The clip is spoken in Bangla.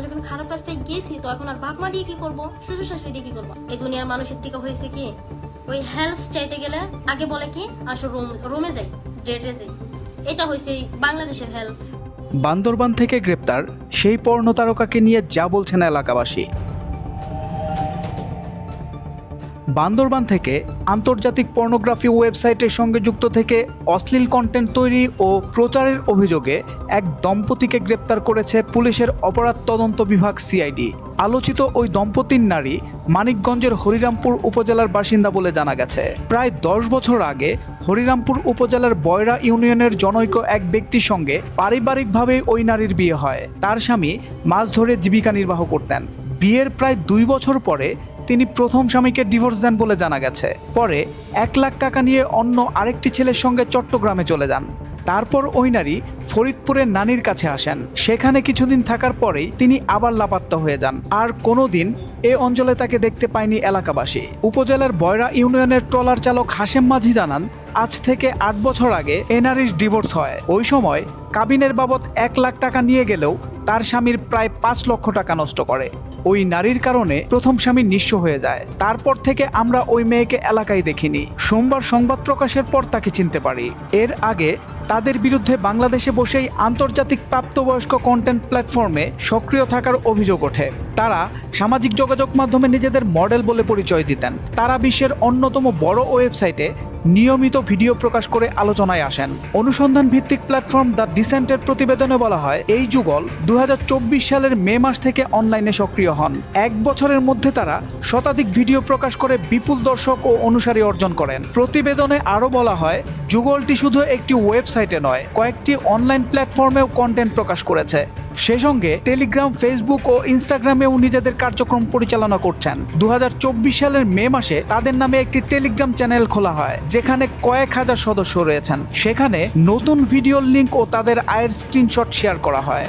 আমরা যখন খারাপ রাস্তায় গেছি, তো এখন আর বাপ মা দিয়ে কি করব? শ্বশুর শাশুড়ি দিয়ে কি করব? এই দুনিয়ার মানুষের থেকে হয়েছে কি, ওই হেল্প চাইতে গেলে আগে বলে কি, আসো রুম রুমে যাই ডেটে যাই। এটা হয়েছে বাংলাদেশের হেল্প বান্দরবান থেকে গ্রেপ্তার সেই পর্ণ তারকাকে নিয়ে যা বলছেন এলাকাবাসী। বান্দরবান থেকে আন্তর্জাতিক পর্নোগ্রাফি ওয়েবসাইটের সঙ্গে যুক্ত থেকে অশ্লীল কন্টেন্ট তৈরি ও প্রচারের অভিযোগে এক দম্পতিকে গ্রেপ্তার করেছে পুলিশের অপরাধ তদন্ত বিভাগ সিআইডি আলোচিত ওই দম্পতির নারী মানিকগঞ্জের হরিরামপুর উপজেলার বাসিন্দা বলে জানা গেছে। প্রায় দশ বছর আগে হরিরামপুর উপজেলার বয়রা ইউনিয়নের জনৈক এক ব্যক্তির সঙ্গে পারিবারিকভাবে ওই নারীর বিয়ে হয়। তার স্বামী মাছ ধরে জীবিকা নির্বাহ করতেন। বিয়ের প্রায় দুই বছর পরে তিনি প্রথম স্বামীকে ডিভোর্স দেন বলে জানা গেছে। পরে এক লাখ টাকা নিয়ে অন্য আরেকটি ছেলের সঙ্গে চট্টগ্রামে চলে যান। তারপর ওই নারী ফরিদপুরের নানির কাছে আসেন। সেখানে কিছুদিন থাকার পরেই তিনি আবার লাপাত্তা হয়ে যান। আর কোনোদিন এ অঞ্চলে তাকে দেখতে পায়নি এলাকাবাসী। উপজেলার বয়রা ইউনিয়নের ট্রলার চালক হাসেম মাঝি জানান, আজ থেকে আট বছর আগে এ নারীর ডিভোর্স হয়। ওই সময় কাবিনের বাবদ এক লাখ টাকা নিয়ে গেলেও তার স্বামীর প্রায় পাঁচ লক্ষ টাকা নষ্ট করে। ওই নারীর কারণে প্রথম স্বামী নিঃস্ব হয়ে যায়। তারপর থেকে আমরা ওই মেয়েকে এলাকায় দেখিনি। সোমবার সংবাদ প্রকাশের পর তাকে চিনতে পারি। এর আগে তাদের বিরুদ্ধে বাংলাদেশে বসেই আন্তর্জাতিক প্রাপ্তবয়স্ক কন্টেন্ট প্ল্যাটফর্মে সক্রিয় থাকার অভিযোগ ওঠে। তারা সামাজিক যোগাযোগ মাধ্যমে নিজেদের মডেল বলে পরিচয় দিতেন। তারা বিশ্বের অন্যতম বড় ওয়েবসাইটে নিয়মিত ভিডিও প্রকাশ করে আলোচনায় আসেন। অনুসন্ধান ভিত্তিক প্ল্যাটফর্ম দ্য ডিসেন্টের প্রতিবেদনে বলা হয়, এই যুগল দু হাজার চব্বিশ সালের মে মাস থেকে অনলাইনে সক্রিয় হন। এক বছরের মধ্যে তারা শতাধিক ভিডিও প্রকাশ করে বিপুল দর্শক ও অনুসারী অর্জন করেন। প্রতিবেদনে আরও বলা হয়, যুগলটি শুধু একটি ওয়েবসাইটে নয়, কয়েকটি অনলাইন প্ল্যাটফর্মেও কন্টেন্ট প্রকাশ করেছে। সে সঙ্গে টেলিগ্রাম, ফেসবুক ও ইনস্টাগ্রামেও নিজেদের কার্যক্রম পরিচালনা করছেন। দু হাজার চব্বিশ সালের মে মাসে তাদের নামে একটি টেলিগ্রাম চ্যানেল খোলা হয়। যেখানে কয়েক হাজার সদস্য রয়েছেন। সেখানে নতুন ভিডিওর লিঙ্ক ও তাদের আয়ের স্ক্রিনশট শেয়ার করা হয়।